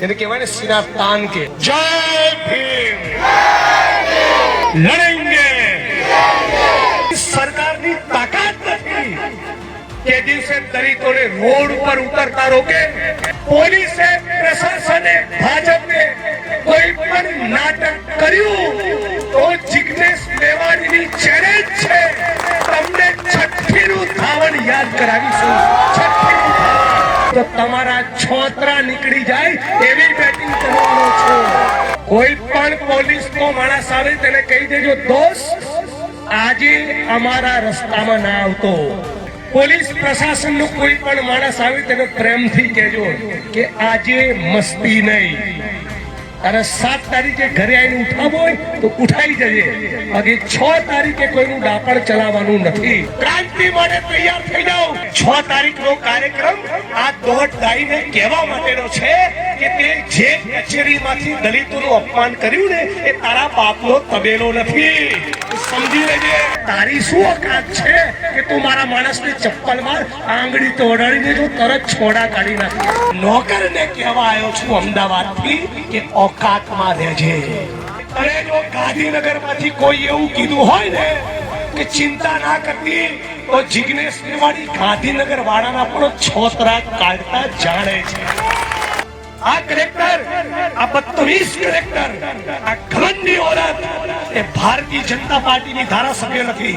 એને કહેવાય ને સીના તાન કે. જય ભીમ! લડેંગે! સરકારની તાકાત નથી કે દિવસે દલિતોને રોડ ઉપર ઉતરતા રોકે, પોલીસે, પ્રશાસને ભાજપે કોઈ પણ નાટક કર્યું તો જિગ્નેશ મેવાણીની ચેલેન્જ છે. તમને છઠ્ઠીનું ધાવણ યાદ કરાવીશું. છઠ્ઠીનું ધાવણ. તો તમારા છોતરા નીકળી જાય એવી બેટિંગ કરવાનો છો કોઈ પણ પોલીસનો માણસ આવે તેને કહી દેજો દોસ્ત આજે અમારા રસ્તામાં ના આવતો પોલીસ પ્રશાસનનું કોઈ પણ માણસ આવે તેને પ્રેમથી કહેજો કે આજે મસ્તી નહીં અને સાત તારીખે ઘરે આવીને ઉઠાવો હોય તો ઉઠાઈ જજે. બાકી છ તારીખે કોઈનું ડાપણ ચલાવવાનું નથી. ક્રાંતિ માટે તૈયાર થઈ જાઓ. છ તારીખનો કાર્યક્રમ આ દોઢ ગાઈને કહેવા માટેનો છે કે તે જે કચેરીમાંથી દલિતોનું અપમાન કર્યું ને એ તારા બાપનો તબેલો નથી. સમજી લેજે. તારી શું ઓકાત છે કે તું મારા માણસને ચપ્પલ માર આંગળી તોડાડીને જો તરત છોડા કાઢી નાખ? નોકરને કહેવા આવ્યો છું અમદાવાદથી કે ઓકાતમાં રહેજે અરે જો ગાંધીનગરમાંથી કોઈ એવું કીધું હોય ને કે ચિંતા ના કરતી, તો જિગ્નેશ મેવાણી ગાંધીનગર વાળાના પણ છોતરા કાઢતા જાણે છે. આ કલેક્ટર, આ બદતમીઝ કલેક્ટર, આ ઘમંડી ઓરત એ ભારતીય જનતા પાર્ટીની ધારાસભ્ય નથી,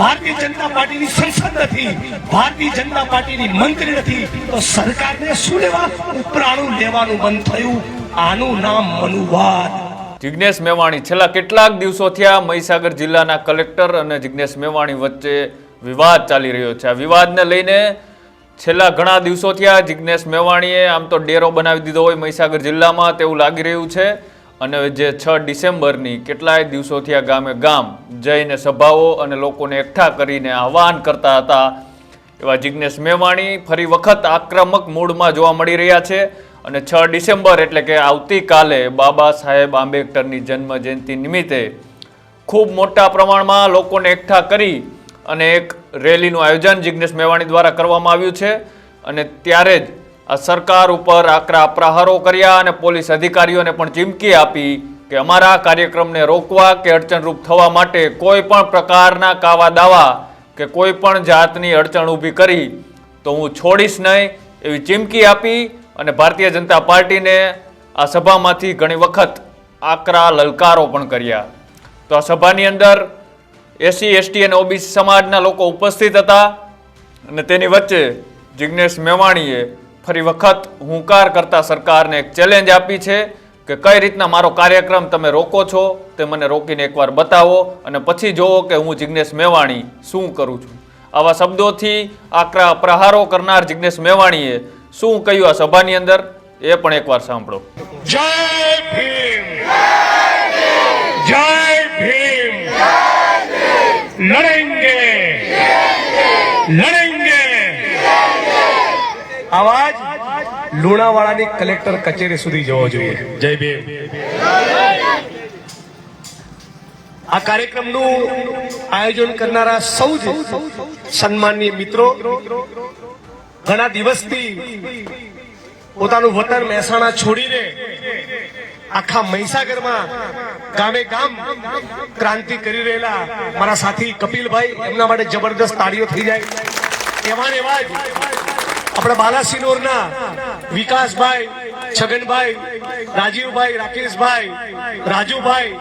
ભારતીય જનતા પાર્ટીની સંસદ નથી, ભારતીય જનતા પાર્ટીની મંત્રી નથી. તો સરકારને શું લેવા? ઉપરાણું લેવાનું બંધ થયું. આનું નામ મનુવાદ. જિજ્ઞેશ મેવાણી, છેલ્લા કેટલાક દિવસો થયા મહીસાગર જિલ્લાના કલેક્ટર અને જિજ્ઞેશ મેવાણી વચ્ચે વિવાદ ચાલી રહ્યો છે. આ વિવાદને લઈને છેલ્લા ઘણા દિવસો થયા જિજ્ઞેશ મેવાણીએ આમ તો ડેરો બનાવી દીધો હોય મહીસાગર જિલ્લામાં તેવું લાગી રહ્યું છે. અને જે છ ડિસેમ્બરની કેટલાય દિવસો થયા ગામે ગામ જઈને સભાઓ અને લોકોને એકઠા કરીને આહવાન કરતા હતા એવા જિજ્ઞેશ મેવાણી ફરી વખત આક્રમક મૂડમાં જોવા મળી રહ્યા છે. અને છ ડિસેમ્બર એટલે કે આવતીકાલે બાબા સાહેબ આંબેડકરની જન્મ જયંતિ નિમિત્તે ખૂબ મોટા પ્રમાણમાં લોકોને એકઠા કરી અને એક રેલીનું આયોજન જિજ્ઞેશ મેવાણી દ્વારા કરવામાં આવ્યું છે. અને ત્યારે જ આ સરકાર ઉપર આકરા પ્રહારો કર્યા અને પોલીસ અધિકારીઓને પણ ચીમકી આપી કે અમારા કાર્યક્રમને રોકવા કે અડચણરૂપ થવા માટે કોઈ પણ પ્રકારના કાવા દાવા કે કોઈ પણ જાતની અડચણ ઊભી કરી તો હું છોડીશ નહીં એવી ચીમકી આપી અને ભારતીય જનતા પાર્ટીને આ સભામાંથી ઘણી વખત આકરા લલકારો પણ કર્યા. તો આ સભાની અંદર એસસી એસટી અને ઓબીસી સમાજના લોકો ઉપસ્થિત હતા અને તેની વચ્ચે જિજ્ઞેશ મેવાણીએ ફરી વખત હુંકાર કરતા સરકારને એક ચેલેન્જ આપી છે કે કઈ રીતના મારો કાર્યક્રમ તમે રોકો છો તે મને રોકીને એકવાર બતાવો અને પછી જુઓ કે હું જિજ્ઞેશ મેવાણી શું કરું છું. આવા શબ્દોથી આકરા પ્રહારો કરનાર જિજ્ઞેશ મેવાણીએ શું કહ્યું આ સભાની અંદર? એ પણ એકવાર સાંભળો. જય ભીમ. જય ભીમ. લડેંગે લડેંગે આવાજ લુણાવાડાની કલેક્ટર કચેરી સુધી જવો જોઈએ. જય ભીમ. આ કાર્યક્રમનું આયોજન કરનારા સૌ સન્માનીય મિત્રો ઘણા દિવસથી પોતાનું વતન મહેસાણા છોડીને આખા મહીસાગરમાં ગામે ગામ ક્રાંતિ કરી રહેલા મારા સાથી કપિલભાઈ, એમના માટે જબરદસ્ત તાળીઓ થઈ જાય. એવા એવા જ આપણા બાલાસિનોરના વિકાસભાઈ, છગનભાઈ રાજીવભાઈ, રાકેશભાઈ, રાજુભાઈ,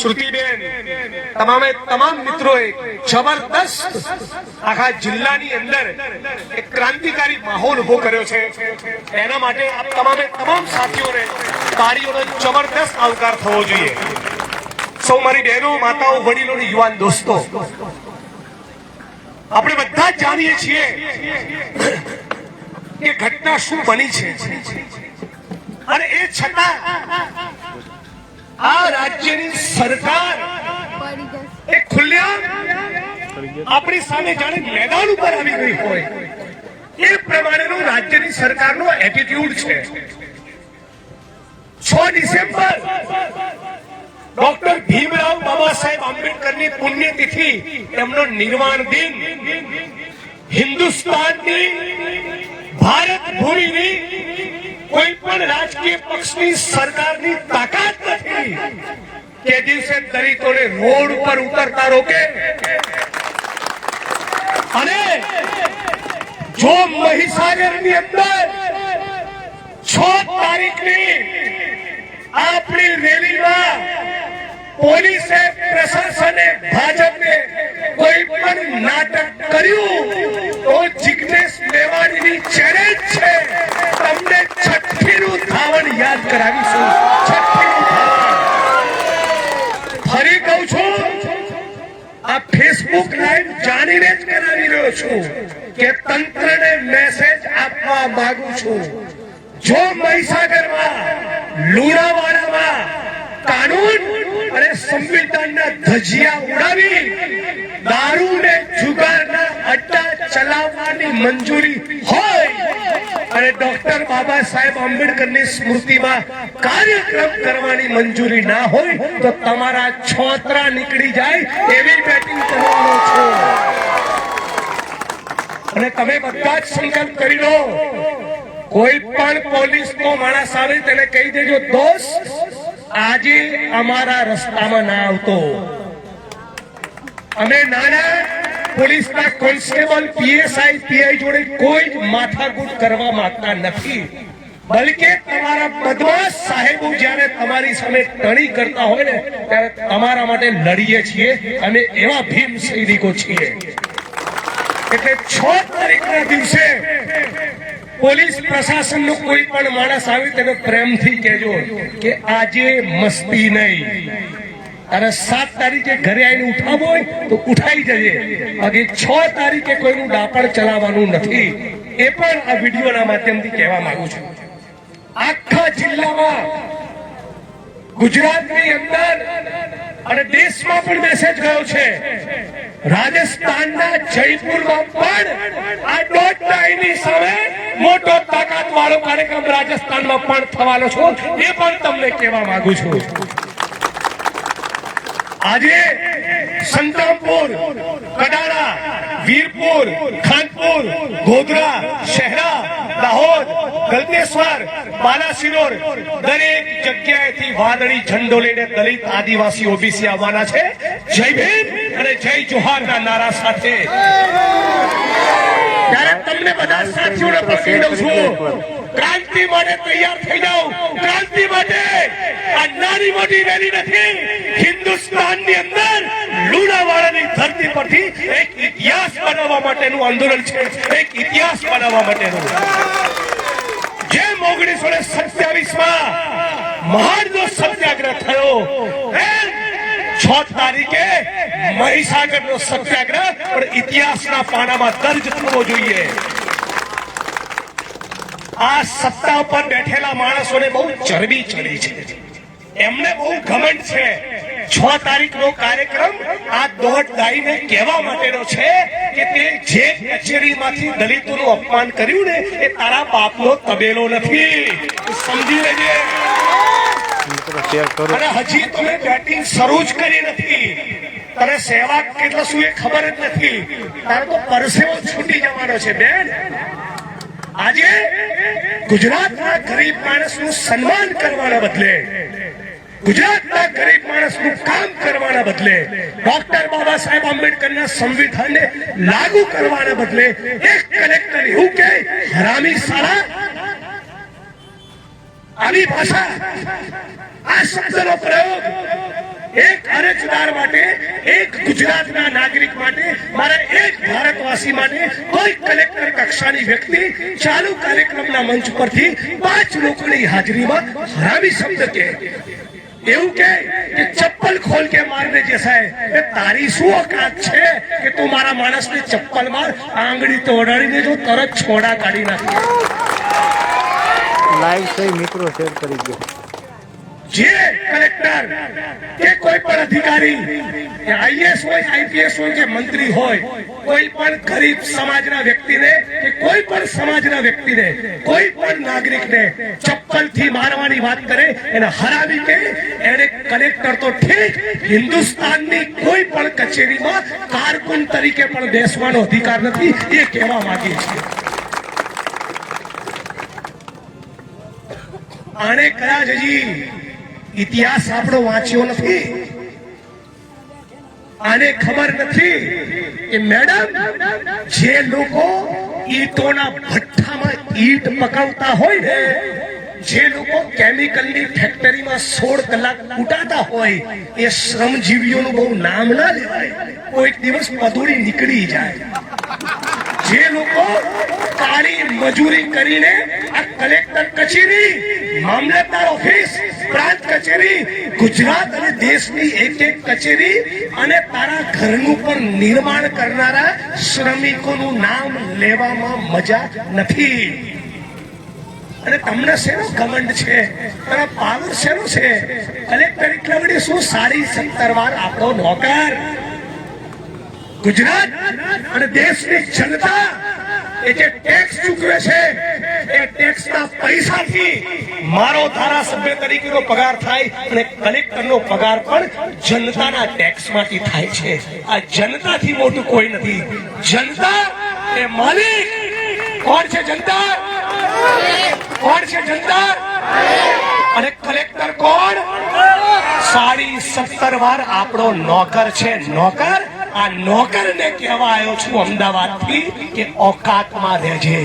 શ્રુતિબેન, તમામે તમામ મિત્રોએ જબરદસ્ત આખા જિલ્લાની અંદર એક ક્રાંતિકારી માહોલ ઊભો કર્યો છે. એના માટે આપ તમામે તમામ સાથીઓને તાળીઓનો જબરદસ્ત આવકાર થવો જોઈએ. સૌ મારી બહેનો, માતાઓ, વડીલો યુવાન દોસ્તો, આપણે બધા જાણીએ છીએ કે ઘટના શું બની છે. અને એ છતાં આ રાજ્યની સરકાર એ ખુલ્લેઆમ આપણી સામે જાણે મેદાન ઉપર આવી ગઈ હોય. એ પ્રમાણેનો રાજ્યની સરકારનો એટીટ્યુડ છે. છ ડિસેમ્બર ડોક્ટર ભીમરાવ બાબા સાહેબ આંબેડકરની પુણ્યતિથિ, એમનો નિર્વાણ દિન, હિન્દુસ્તાનની ભારત ભૂમિની કોઈ પણ રાજકીય પક્ષની સરકારની તાકાત નથી કે દિવસે દલિતોને રોડ ઉપર ઉતરતા રોકે. અને જો મહીસાગરની અંદર છ તારીખની આપણી રેલીમાં પોલીસે, પ્રશાસને ભાજપે કોઈ પણ નાટક કર્યું તો જિગ્નેશ મેવાણીની ચેલેન્જ છે. તમને છઠ્ઠીનું ધાવણ યાદ કરાવીશું. છઠ્ઠીનું ધાવણ. ફરી કહું છું, આ ફેસબુક લાઈવ જાણીને જ કરાવી રહ્યો છું કે તંત્રને મેસેજ આપવા માંગુ છું. જો મહીસાગરમાં, લુણાવાડામાં કાનૂન અને સંવિધાનના ધજિયા ઉડાવી દારૂ ને જુગારના અડ્ડા ચલાવવાની મંજૂરી હોય અને ડોક્ટર બાબા સાહેબ આંબેડકરની સ્મૃતિમાં કાર્યક્રમ કરવાની મંજૂરી ના હોય તો તમારા છોતરા નીકળી જાય એવી બેટિંગ કરવાનો છો. અને તમે બધા જ સંકલ્પ કરી લો. કોઈ પણ પોલીસ નો માણસ આવે તેને કહી દેજો, દોસ્ત, આજે અમારા રસ્તામાં ના આવતો. અમે નાના પોલીસના કોન્સ્ટેબલ, પીએસઆઈ, પીઆઈ જોડે કોઈ જ માથાકૂટ કરવા માંગતા નથી. બલકે તમારા બદમાશ સાહેબો જ્યારે તમારી સામે ટણી કરતા હોય ને, ત્યારે તમારા માટે લડીએ છીએ અને એવા ભીમ સૈનિકો છીએ. એટલે છ તારીખના દિવસે પોલીસ પ્રશાસનનો કોઈ પણ માણસ આવે, તેને પ્રેમથી કહેજો કે આજે મસ્તી નહીં. અને સાત તારીખે ઘરે આવીને ઉઠાવો હોય તો ઉઠાઈ જજે. બાકી છ તારીખે કોઈનું દાપણ ચલાવવાનું નથી. એ પણ આ વિડીયોના માધ્યમથી કહેવા માંગુ છું. આખા જિલ્લામાં, ગુજરાતની અંદર અને દેશમાં પણ મેસેજ ગયો છે. રાજસ્થાનના જયપુરમાં પણ આ ડોટ ડાયની સામે મોટો તાકાત વાળો કાર્યક્રમ રાજસ્થાનમાં પણ થવાનો છો. એ પણ તમને કહેવા માંગુ છું. આજે સંતરામપુર, કડાણા, વીરપુર, ખાનપુર, ગોધરા, શહેરા, દાહોદ, ગલતેશ્વર બાલાસિનોર દરેક જગ્યાએથી વાદળી ઝંડો લઈને દલિત આદિવાસી ઓબીસી આવવાના છે. જય ભીમ અને જય જોહારના નારા સાથે. ત્યારે તમને બધા સાથીઓને પણ કહી દઉં છું ક્રાંતિ માટે તૈયાર થઈ જાઓ. ક્રાંતિ માટે આ નાની મોટી રેલી નથી. હિન્દુસ્તાનની અંદર લુણાવાડાની ધરતી પરથી એક ઇતિહાસ બનાવવા માટેનું આંદોલન છે. એક ઇતિહાસ બનાવવા માટેનું. જેમ ઓગણીસો ને સત્યાવીસમાં મહાનનો સત્યાગ્રહ થયો એમ છ તારીખે મહીસાગર નો સત્યાગ્રહ, પણ ઇતિહાસના પાનામાં દર્જ થવો જોઈએ. આ સત્તા ઉપર બેઠેલા માણસોને બહુ ચરબી ચડી છે. એમને બહુ ઘમંડ છે. છ તારીખ નો કાર્યક્રમ આ દોઢ દાઈને કહેવા માટેનો છે કે તે જે કચેરીમાંથી દલિતોનું અપમાન કર્યું ને, એ તારા બાપનો તબેલો નથી. સમજી લેજે. અને હજી તમે બેટિંગ શરૂ જ કરી નથી. તને સેવા કેટલો શું એ ખબર જ નથી. તારે તો પરસેવો છૂટી જવાનો છે, બેન. આજે ગુજરાતના ગરીબ માણસનું સન્માન કરવાના બદલે, ગુજરાતના ગરીબ માણસનું કામ કરવાના બદલે, ડોક્ટર બાબા સાહેબ આંબેડકરના સંવિધાનને લાગુ કરવાના બદલે એક કલેક્ટર એવું કે હરામી સારા આવી ભાષા. આ શબ્દનો પ્રયોગ એક અરજદાર માટે, એક ગુજરાતના નાગરિક માટે, મારા એક ભારતવાસી માટે કોઈ કલેક્ટર કક્ષાની વ્યક્તિ ચાલુ કાર્યક્રમના મંચ પરથી પાંચ લોકોની હાજરીમાં હરાવી શબ્દ કે. એવું કે ચપ્પલ ખોલ કે મારને જે है એ તારી શું ઓકાત છે કે તું મારા માણસને ચપ્પલ માર, આંગળી તોડાડીને જો તરત છોડા કાઢી નાખે. લાઈવ મિત્રો શેર કરી દો. કલેક્ટર કે કોઈ પણ અધિકારી આઈએસ હોય, આઈપીએસ હોય, કે મંત્રી હોય, કોઈ પણ ગરીબ સમાજના વ્યક્તિને કે કોઈ પણ સમાજના વ્યક્તિને, કોઈ પણ નાગરિકને ચપ્પલથી મારવાની વાત કરે, એને હરાવી કે એને કલેક્ટર તો ઠીક હિન્દુસ્તાનની કોઈ પણ કચેરીમાં કારકુન તરીકે પણ બેસવાનો અધિકાર નથી, એ કહેવા માંગીએ છીએ. આને કદાચ હજી ઇતિહાસ આપણો વાંચ્યો નથી. આને ખબર નથી કે મેડમ, જે લોકો ઈટોના ભઠ્ઠામાં ઈટ પકાવતા હોય ને, જે લોકો કેમિકલની ફેક્ટરીમાં સોળ કલાક કૂટાતા હોય, એ શ્રમજીવીઓનું બહુ નામ ના લેવાય. કોઈક દિવસ પદુડી નીકળી જાય. જે લોકો કાળી મજૂરી કરીને આ કલેક્ટર કચેરી, મામલતદાર ઓફિસ, પ્રાંત કચેરી, ગુજરાત અને દેશની એક એક કચેરી અને તારા ઘરનું પણ નિર્માણ કરનારા શ્રમિકોનું નામ લેવામાં મજા નથી. અને તમને શેનો ઘમંડ છે? તારા પાવર શેનો છે? કલેક્ટર એટલે વળી શું સારી સત્તરવાર આપણો નોકર? ગુજરાત અને દેશની જનતા એ જે ટેક્સ ચૂકવે છે, એ ટેક્સના પૈસાથી મારો ધારાસભ્ય તરીકેનો પગાર થાય અને કલેક્ટરનો પગાર પણ જનતાના ટેક્સમાંથી થાય છે. આ જનતાથી મોટું કોઈ નથી. જનતા એ માલિક. કોણ છે જનતા? કોણ છે જનતા? અને કલેક્ટર કોણ? સાડી સત્તર વાર આપણો નોકર છે. નોકર આ નોકર ને કહેવા આવ્યો છું અમદાવાદથી કે ઓકાતમાં રહેજે.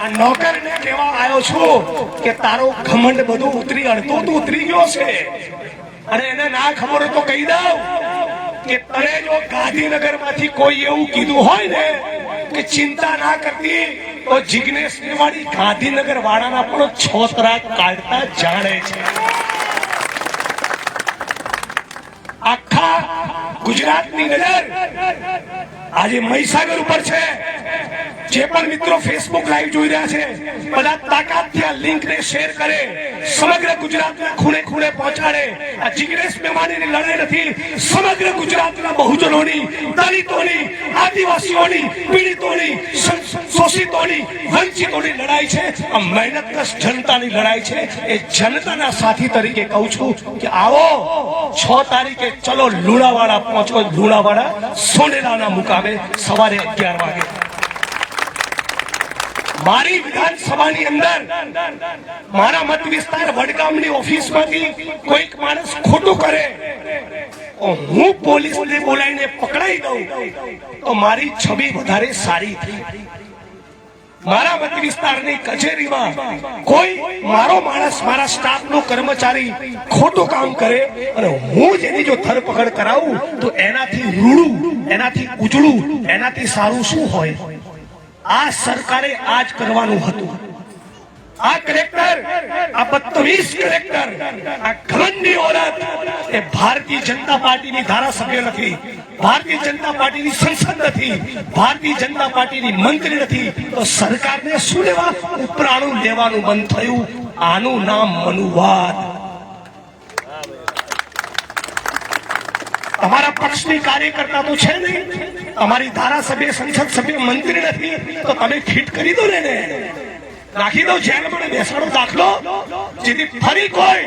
આ નોકર ને કહેવા આવ્યો છું કે તારો ઘમંડ બધું ઉતરી, અડધો તો ઉતરી ગયો છે. અને એને ના ખબર તો કહી દઉં કે તને જો ગાંધીનગરમાંથી કોઈ એવું કીધું હોય ને કે ચિંતા ના કરતી, તો જિજ્ઞેશ મેવાડી ગાંધીનગર વાળાના પણ છોતરા કાઢતા જાણે છે આખા ગુજરાતની નજર આજે મહીસાગર ઉપર છે. જે પણ મિત્રો ફેસબુક લાઈવ જોઈ રહ્યા છે, બધા તાકાતથી આ લિંકને શેર કરે, સમગ્ર ગુજરાતના ખૂણે ખૂણે પહોંચાડે. આ જિગ્નેશ મેવાણીની લડાઈ નથી, સમગ્ર ગુજરાતના બહુજનોની, દલિતોની, આદિવાસીઓની, પીડિતોની શોષિતોની, વંચિતોની લડાઈ છે, આ મહેનતકશ જનતાની લડાઈ છે. એ જનતાના સાથી તરીકે કહું છું કે આવો, છ તારીખે ચલો લુણાવાડા પહોંચો. લુણાવાડા સોનેરાના મુકામે સવારે અગિયાર વાગે. મારી વિધાનસભાની અંદર, મારા મત વિસ્તાર વડગામની ઓફિસમાંથી કોઈક માણસ ખોટું કરે હું પોલીસને બોલાવીને પકડાઈ દઉં, તો મારી છબી વધારે સારી થઈ. મારા મત વિસ્તારની કચેરીમાં કોઈ મારો માણસ મારા સ્ટાફનો કર્મચારી ખોટું કામ કરે અને હું જેની જો ધરપકડ કરાવું, તો એનાથી રૂડું, એનાથી ઉજળું, એનાથી સારું શું હોય? આ સરકારે આ જ કરવાનું હતું. આ કલેક્ટર, આ બત્તવીસ કલેક્ટર, આ ઘમંડી ઓળખ એ ભારતીય જનતા પાર્ટીની ધારાસભ્ય નથી ભારતીય જનતા પાર્ટીની સંસદ નથી, ભારતીય જનતા પાર્ટીની મંત્રી નથી, તો સરકારને શું લેવા? ઉપરાણું લેવાનું બંધ થયું. આનું નામ મનુવાદ. તમારા પક્ષની કાર્યકર્તા તો છે નહીં. તમારી ધારાસભ્ય, સંસદ સભ્ય, મંત્રી નથી. તો તમે ફિટ કરી દો ને રાખી દો જેલ ને બેસાડો દાખલો. જેથી ફરી કોઈ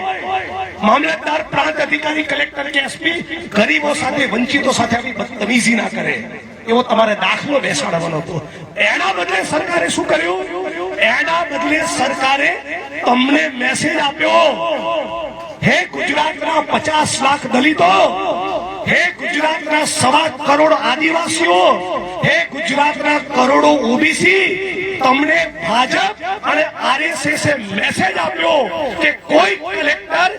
મામલતદાર, પ્રાંત અધિકારી, કલેક્ટર કે એસપી, ગરીબો સાથે, વંચિતો સાથે આવી બદતમીઝી ના કરે. એવો તમારે દાખલો બેસાડવાનો હતો. એના બદલે સરકારે શું કર્યું? એના બદલે સરકારે તમને મેસેજ આપ્યો. હે ગુજરાતના પચાસ લાખ દલિતો, હે ગુજરાતના સવા કરોડ આદિવાસીઓ, હે ગુજરાતના કરોડો ઓબીસી, તમને ભાજપ અને આરએસએસ મેસેજ આપ્યો કે કોઈ કલેક્ટર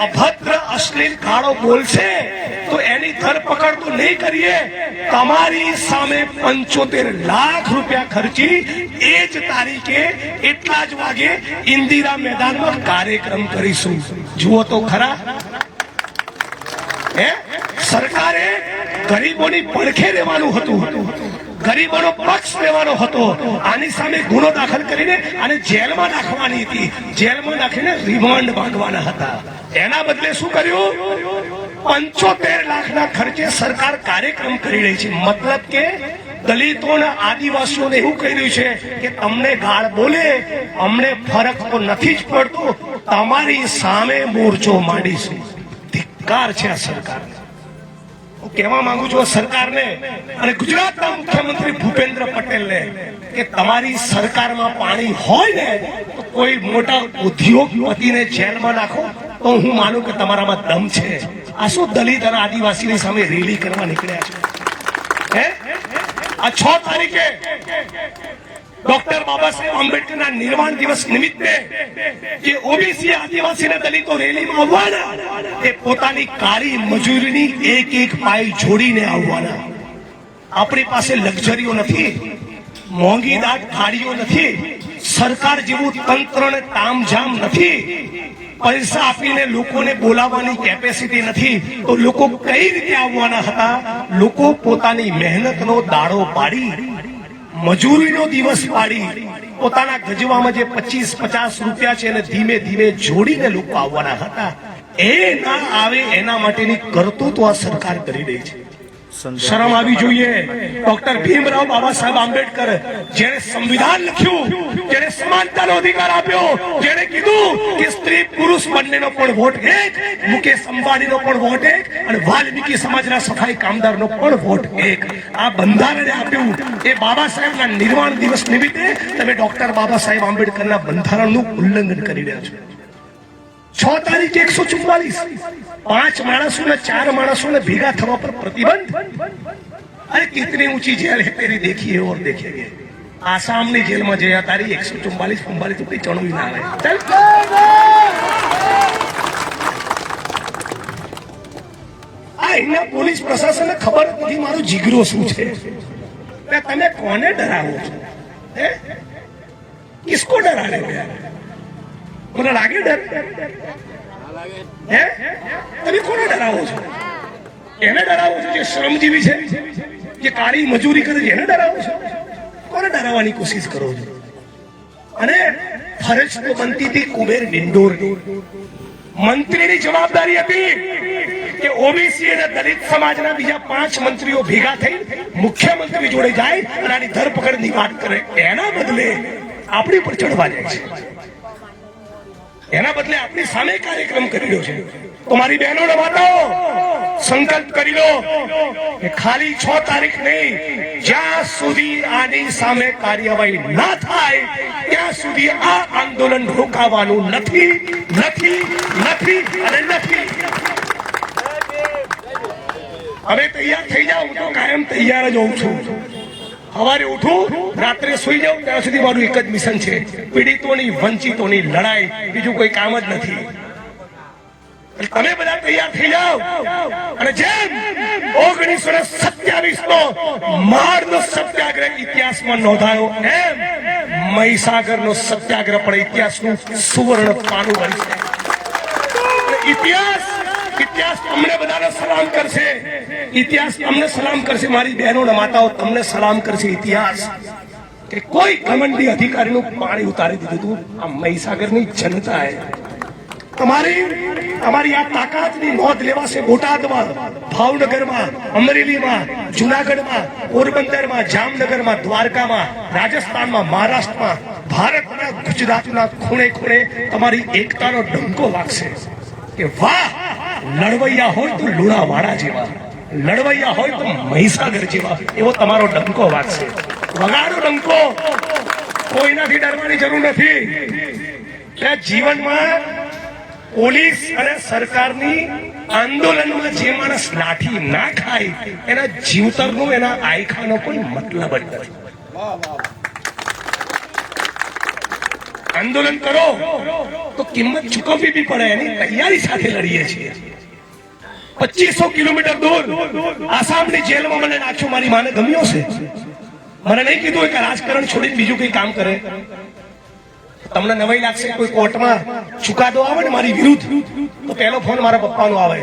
અભદ્ર અશ્લીલ ગાળો બોલશે, તો એની ધરપકડ તો નહીં કરીએ. તમારી સામે પંચોતેર લાખ રૂપિયા ખર્ચી એ જ તારીખે એટલા જ વાગે ઇન્દિરા મેદાનમાં કાર્યક્રમ કરીશું. જુઓ તો ખરા. હે? સરકારે ગરીબોની પડખે રહેવાનું હતું. ગરીબોનો પક્ષ લેવાનો હતો. આની સામે ગુનો દાખલ કરીને અને જેલમાં નાખવાની હતી. જેલમાં નાખીને રિમાન્ડ માંગવાના હતા. એના બદલે શું કર્યું? પંચોતેર લાખના ખર્ચે સરકાર કાર્યક્રમ કરી રહી છે. મતલબ કે દલિતોના આદિવાસીઓને એવું કહી રહ્યું છે કે તમને ગાળ બોલે, અમને ફરક તો નથી જ પડતો. તમારી સામે મોરચો માંડીશું. ધિક્કાર છે આ સરકાર કહેવા માંગુ છું સરકારને અને ગુજરાતના મુખ્યમંત્રી ભૂપેન્દ્ર પટેલને કે તમારી સરકારમાં પાણી હોય ને, તો કોઈ મોટા ઉદ્યોગપતિને જેલમાં નાખો, તો હું માનું કે તમારામાં દમ છે. આ શું દલિત અને આદિવાસીની સામે રેલી કરવા નીકળ્યા છે? હે? આ છ તારીખે ડોક્ટર બાબા સાહેબ આંબેડકરના નિર્વાણ દિવસ નિમિત્તે જે ઓબીસી આદિવાસી અને દલિતો રેલીમાં આવવાના એ પોતાની કાળી મજૂરીની એક એક પાય જોડીને આવવાના. આપણી પાસે લક્ઝરીઓ નથી મોંઘી દાટ ગાડીઓ નથી, સરકાર જેવું તંત્ર ને તામઝામ નથી, પૈસા આપીને લોકોને બોલાવવાની કેપેસિટી નથી, તો લોકો કઈ રીતે આવવાના હતા? લોકો પોતાની મહેનતનો દાડો પાડી મજૂરીનો દિવસ પાડી, પોતાના ગજવામાં જે પચીસ, પચાસ રૂપિયા છે એને ધીમે ધીમે જોડીને લોકો આવવાના હતા. એ ના આવે એના માટેની કરતૂત આ સરકાર કરી રહી છે. શરમ આવી જોઈએ. ડોક્ટર ભીમરાવ બાબા સાહેબ આંબેડકર જેણે સંવિધાન લખ્યું જેણે સમાનતાનો અધિકાર આપ્યો જેણે કીધું કે સ્ત્રી પુરુષ બંનેનો પણ વોટ એક મુકેશ અંબાણીનો પણ વોટ એક અને વાલ્મીકી સમાજના સફાઈ કામદારનો પણ વોટ એક. આ બંધારણે આપ્યું. એ બાબા સાહેબના નિર્વાણ દિવસ નિમિત્તે તમે ડોક્ટર બાબા સાહેબ આંબેડકરના બંધારણનું ઉલ્લંઘન કરી રહ્યા છો. છ તારીખ એકસો ચુમ્માલીસ. પાંચ માણસો ને ચાર માણસો ને ભેગા થવા પર પ્રતિબંધ. અરે કેટલી ઊંચી જેલ હે તેરી દેખીએ, ઓર દેખેગે આસામની જેલમાં જયા તારી એકસો ચુમ્માલીસ ચુમ્માલીસ ઉપરી ચણવી ના આવે. આ એના પોલીસ પ્રશાસનને ખબર નથી મારો જીગરો શું છે. તમે કોને ડરાવો છો? કિસકો ડરા રહે મને લાગે ડર? હે? તમે કોને ડરાવો છો? એને ડરાવો છો જે શ્રમજીવી છે? જે કાળી મજૂરી કરે છે, એને ડરાવો છો? કોને ડરાવવાની કોશિશ કરો છો? અને ફરજ તો બનતી હતી કુબેર નિંડોર. મંત્રીની જવાબદારી હતી કે ઓબીસી અને દલિત સમાજના બીજા પાંચ મંત્રીઓ ભેગા થઈ મુખ્યમંત્રી જોડે જાય અને આની ધરપકડની વાત કરે. એના બદલે આપણી પર ચડવા જાય છે. એના બદલે આપણી સામે કાર્યક્રમ કરી રહ્યો છે. તો મારી બહેનોને માતાઓ સંકલ્પ કરી લો કે ખાલી છ તારીખ નહીં, જ્યાં સુધી આની સામે કાર્યવાહી ના થાય, ત્યાં સુધી આ આંદોલન રોકાવાનું નથી નથી નથી અને નથી. હવે તૈયાર થઈ જાઓ તો કાયમ તૈયાર જ હોઉં છું. સવારે ઉઠું, રાત્રે સુઈ જાઉં, ત્યાં સુધી મારું એક જ મિશન છે. પીડિતોની, વંચિતોની લડાઈ. બીજું કોઈ કામ જ નથી. તમે બધા તૈયાર થઈ જાઓ. અને જેમ ઓગણીસો ને સત્યાવીસ નો માર નો સત્યાગ્રહ ઇતિહાસમાં નોંધાયો, એમ મહીસાગર નો સત્યાગ્રહ પણ ઇતિહાસનું સુવર્ણ પાનું બનશે ઇતિહાસ ઇતિહાસ તમને બધાને સલામ કરશે. ઇતિહાસ તમને સલામ કરશે. મારી બહેનો અને માતાઓ, તમને સલામ કરશે. ઇતિહાસ કે કોઈ ઘમંડી અધિકારીનું પાણી ઉતારી દીધું હતું. આ મહીસાગરની જનતાએ તમારી તમારી આ તાકાતની નોંધ લેવાશે બોટાદમાં, ભાવનગરમાં, અમરેલીમાં, જુનાગઢમાં, પોરબંદરમાં, જામનગરમાં, દ્વારકામાં, રાજસ્થાનમાં, મહારાષ્ટ્રમાં, ભારતના ગુજરાતના ખૂણે ખૂણે તમારી એકતાનો ડંકો વાગશે કે વાહ! લડવૈયા હોય તો લુણાવાડા જેવા, લડવૈયા હોય તો મહીસાગર જેવા. એવો તમારો ડંકો વાગશે વગાડો ડંકો. કોઈનાથી ડરવાની જરૂર નથી. કે જીવનમાં પોલીસ અને સરકારની આંદોલનમાં જે માણસ લાઠી ના ખાય, એના જીવતરનો, એના આયખાનો કોઈ મતલબ જ નથી. આંદોલન કરો, તો કિંમત ચૂકવવી બી પડે, એની તૈયારી સાથે લડીએ છીએ. પચીસો કિલોમીટર દૂર આસામની જેલમાં મને નાખ્યો, મારી માને ગમ્યો છે. મને નહીં કીધું કે રાજકારણ છોડીને બીજું કઈ કામ કરે. તમને નવાઈ લાગશે કોઈ કોર્ટમાં ચુકાદો આવે ને મારી વિરુદ્ધ, તો પહેલો ફોન મારા પપ્પાનો આવે.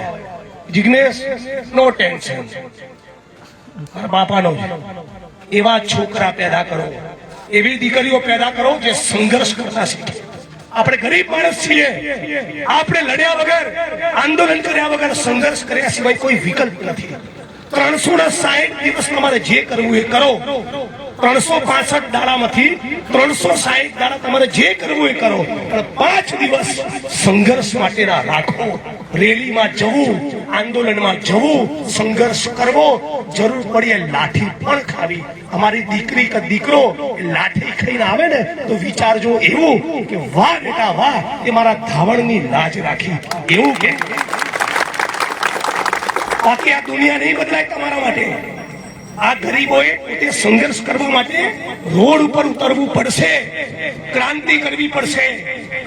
Jignesh, no tension. મારા બાપાનો. એવા છોકરા પેદા કરો. એવી દીકરીઓ પેદા કરો જે સંઘર્ષ કરતા શીખે. આપણે ગરીબ માણસ છીએ. આપણે લડ્યા વગર, આંદોલન કર્યા વગર સંઘર્ષ કર્યા સિવાય કોઈ વિકલ્પ નથી. ત્રણસો ના સાહીઠ દિવસ તમારે જે કરવું એ કરો. ત્રણસો પાસઠ દાડામાંથી ત્રણસો સાહીઠ દાડા તમારે જે કરવું એ કરો. પણ પાંચ દિવસ સંઘર્ષ માટેના રાખો. રેલીમાં જવું, આંદોલનમાં જવું, સંઘર્ષ કરવો, જરૂર પડીએ લાઠી પણ ખાવી. અમારી દીકરી કે દીકરો લાઠી ખાઈને આવે ને તો વિચારજો એવું કે વાહ બેટા વાહ, એ મારા ધાવણની લાજ રાખી. એવું કે? બાકી આ દુનિયા નહીં બદલાય તમારા માટે. આ ગરીબોએ પોતે સંઘર્ષ કરવા માટે રોડ ઉપર ઉતરવું પડશે. ક્રાંતિ કરવી પડશે.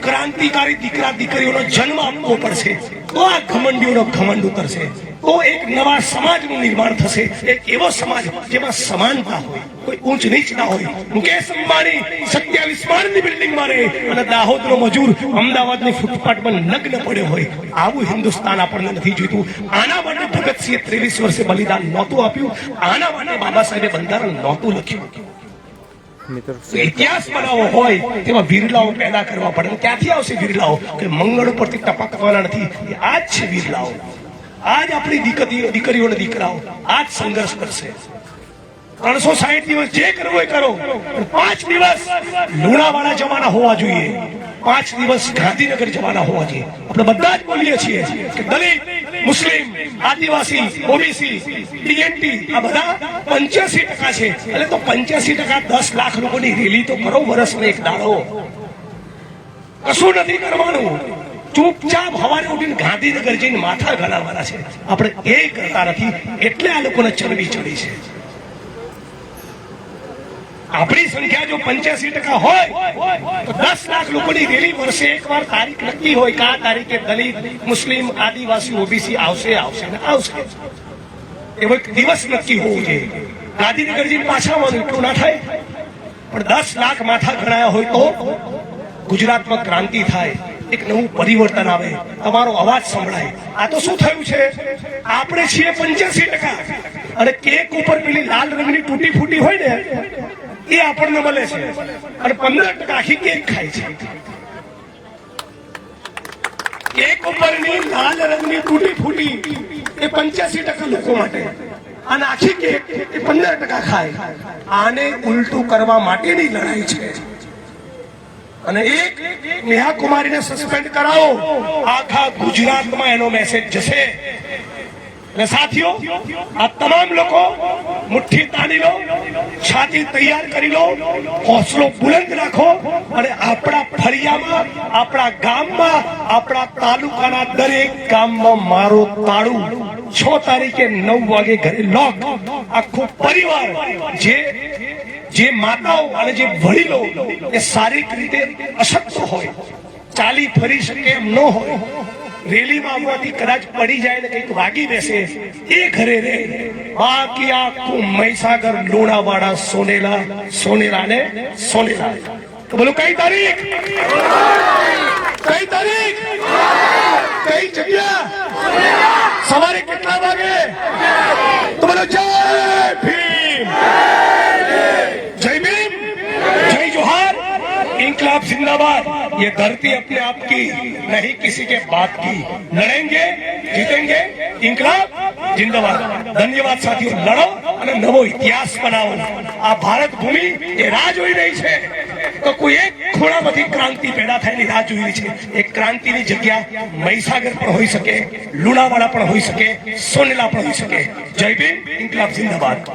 ક્રાંતિકારી દીકરા દીકરીઓનો જન્મ આપવો પડશે. તો આ ઘમંડીઓનો ઘમંડ ઉતરશે. તો એક નવા સમાજનું નિર્માણ થશે. એક એવો સમાજ જેમાં સમાનતા હોય કોઈ ઊંચ નીચ ના હોય. મુકેશ અંબાણી સત્યાવીસ માળની બિલ્ડિંગમાં રહે. અને દાહોદનો મજૂર અમદાવાદની ફૂટપાથમાં પર નગ્ન પડ્યો હોય. આવું હિન્દુસ્તાન આપણને નથી જોઈતું. આના માટે ભગતસિંહે ત્રેવીસ વર્ષે બલિદાન નહોતું આપ્યું. આના માટે બાબા સાહેબે બંધારણ નહોતું લખ્યું. ઇતિહાસ બનાવવો હોય તેમાં વિરલાઓ પેદા કરવા પડે. ક્યાંથી આવશે વિરલાઓ કે મંગળ ઉપરથી ટપકવાના નથી. આ જ છે વિરલાઓ આજ આપણી દીકરીઓ દીકરીઓ અને દીકરાઓ, આજ સંઘર્ષ કરશે. ત્રણસો સાહીઠ દિવસ જે કરવું એ કરો પાંચ દિવસ લુણાવાડા જવાના હોવા જોઈએ. પાંચ દિવસ ગાંધીનગર જવાના હોવા જોઈએ. આપણે બધા જ બોલીએ છીએ કે દલિત, મુસ્લિમ, આદિવાસી, ઓબીસી ટીએનટી આ બધા પંચ્યાસી ટકા છે. એટલે તો પંચ્યાસી ટકા દસ લાખ લોકોની રેલી તો કરો વર્ષમાં એક દાડો. કશું નથી કરવાનું. ચૂપચાપ હવારે ઉઠીને ગાંધીનગર જઈને માથા ગણાવવાના છે. આપણે એ કરતા નથી, એટલે આ લોકોને ચરબી ચડી છે. આપણી સંખ્યા જો પંચ્યાસી ટકા હોય, તો દસ લાખ લોકોની રેલી વર્ષે એકવાર તારીખ નક્કી હોય કે તારીખે દલિત, મુસ્લિમ, આદિવાસી, ઓબીસી આવશે આવશે ને આવશે. એવો એક દિવસ નક્કી હોવો જોઈએ. ગાંધીનગર જઈને પાછા આવવાનું એટલું ના થાય. પણ દસ લાખ માથા ગણાયા હોય તો ગુજરાતમાં ક્રાંતિ થાય. એક નવું પરિવર્તન આવે, તમારો અવાજ સંભળાય. આ તો શું થયું છે? આપણે છીએ પંચ્યાસી ટકા. અને કેક ઉપર પેલી લાલ રંગની તૂટી ફૂટી હોય ને, એ આપણને મળે છે. અને પંદર ટકા આખી કેક ખાય છે. કેક ઉપરની લાલ રંગની તૂટી ફૂટી એ પંચ્યાસી ટકા લોકો માટે. અને આખી કેક એ પંદર ટકા ખાય. આને ઉલટું કરવા માટેની લડાઈ છે. અને એક નેહા કુમારીને સસ્પેન્ડ કરાવો. આખા ગુજરાતમાં એનો મેસેજ જશે. અને સાથીઓ, આ તમામ લોકો મુઠ્ઠી તાણી લો, છાતી તૈયાર કરી લો, હોસલો બુલંદ રાખો અને આપણા ફળિયામાં, આપણા ગામમાં, આપણા તાલુકાના દરેક ગામમાં મારો તાળું. છ તારીખે નવ વાગે ઘરે લોક આખો પરિવાર જે જે માતાઓ અને જે વડીલો એ શારીરિક રીતે અશક્ત હોય, ચાલી ફરી શકે એમ ન હોય, રેલીમાં આવવાથી કદાચ પડી જાય વાગી બેસે, એ ઘરે આખું મહીસાગર, લુણાવાડા, સોનેલા સોનેલા. સોનેલા બોલો, કઈ તારીખ? કઈ તારીખ? કઈ જગ્યા? સવારે કેટલા વાગે? તો બોલો, જય ભીમ! जोहार इंकलाब जिंदाबाद ये धरती अपने आप की नहीं किसी के बाप की लड़ेंगे जीतेंगे इंकलाब जिंदाबाद ધન્યવાદ સાથીઓ લડો અને નવો ઇતિહાસ બનાવો આ ભારત ભૂમિ એ રાહ જોઈ રહી છે તો કોઈ એક ખૂણામાંથી ક્રાંતિ પેદા થયેલી રાહ જોઈ રહી છે એ ક્રાંતિની જગ્યા મહીસાગર પણ હોઈ શકે લુણાવાડા પણ હોઈ શકે સોનેલા પણ હોઈ શકે જય ભીમ ઇન્કલાબ જિંદાબાદ